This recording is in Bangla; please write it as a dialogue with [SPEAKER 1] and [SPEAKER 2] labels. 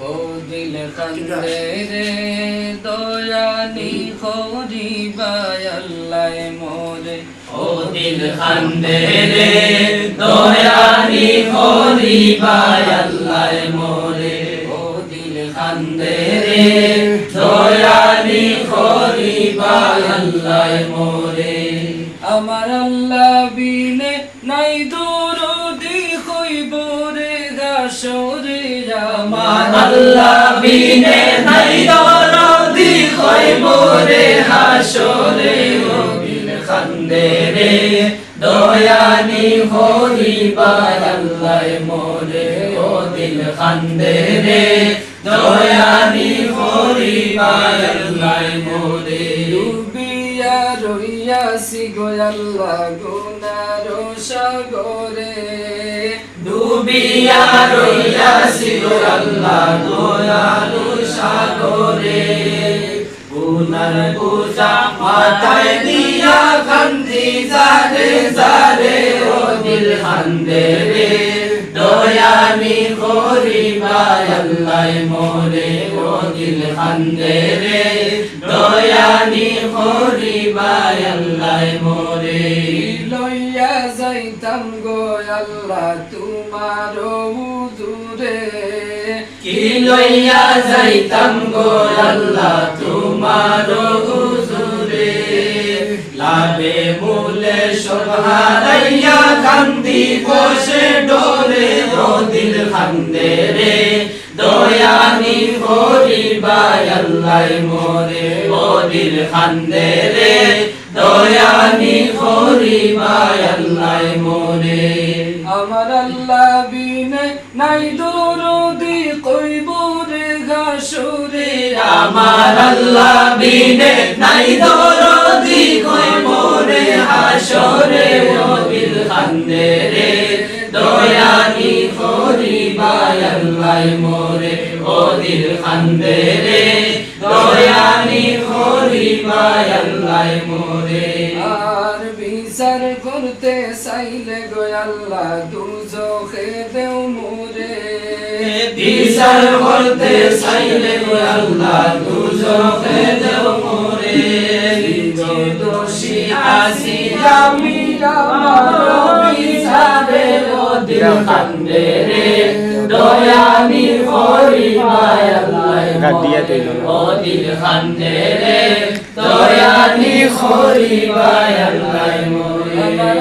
[SPEAKER 1] ও দিল কান্দে রে খরিবায় আল্লাহ মোরে।
[SPEAKER 2] ও দিল খান্দে রে দয়ানি হরিবায় আল্লাহ মোরে।
[SPEAKER 1] ও দিল
[SPEAKER 2] খান্দে রে দয়ানি হরিবায় আল্লাহ মোরে।
[SPEAKER 1] আমার আল্লাহ বিনে নাই দরদি হইব রে। গাসরে
[SPEAKER 2] আমার আল্লাহ বিনে নাই দরদি হইব রে হাসরে দিল খান্দে রে দয়ানি হরিবায় আল্লাহ মোরে ও দিল খান্দে রে দয়ানি হরিবায় আল্লাহ মোরে
[SPEAKER 1] রইয়াছি গো
[SPEAKER 2] ডুবিয়া রইয়াছি গো আল্লাহ দয়ালু সাগরে গুনার পূজা মাথায় দিয়া কান্দি জারে জারে, ও দিল খান্দে রে দয়ানি করিবায় আল্লাহ মোরে খান্দে রে দয়ানি করিবায় আল্লাহ মোরে।
[SPEAKER 1] লইয়া যাইতাম গো আল্লাহ তোমার উজুরে
[SPEAKER 2] কি লইয়া যাইতাম গো আল্লাহ তোমার হুজুরে। লাভে মূলে সব কান্দি বসে ডোরে ও দিল খান্দে রে দয়ানি আল্লাহ মোরে ও খান্দে রে দয়ানি করিবাই আল্লাহ মোরে।
[SPEAKER 1] আমার আল্লাহ বিনে নাই দরদি কইব রে গাসরে
[SPEAKER 2] আমার আল্লাহ বিনে নাই দরদি কই মোরে হাসরে ও খান্দে রে দয়ানি করিবাই আল্লাহ মোরে ও দিল খান্দে
[SPEAKER 1] বিচার করতে চাইলে গো আল্লাহ দুজখে দেও মোরে
[SPEAKER 2] বিচার করতে চাইলে গো আল্লাহ দুজকে দেও মোরে দোষী আসি আমি আমার বিচারে ও দিল কান্দে রে। দয়ানি করিবায় আল্লাহ
[SPEAKER 3] গাডিয়া
[SPEAKER 2] ও দিল কান্দে রে। দয়ানি মোরে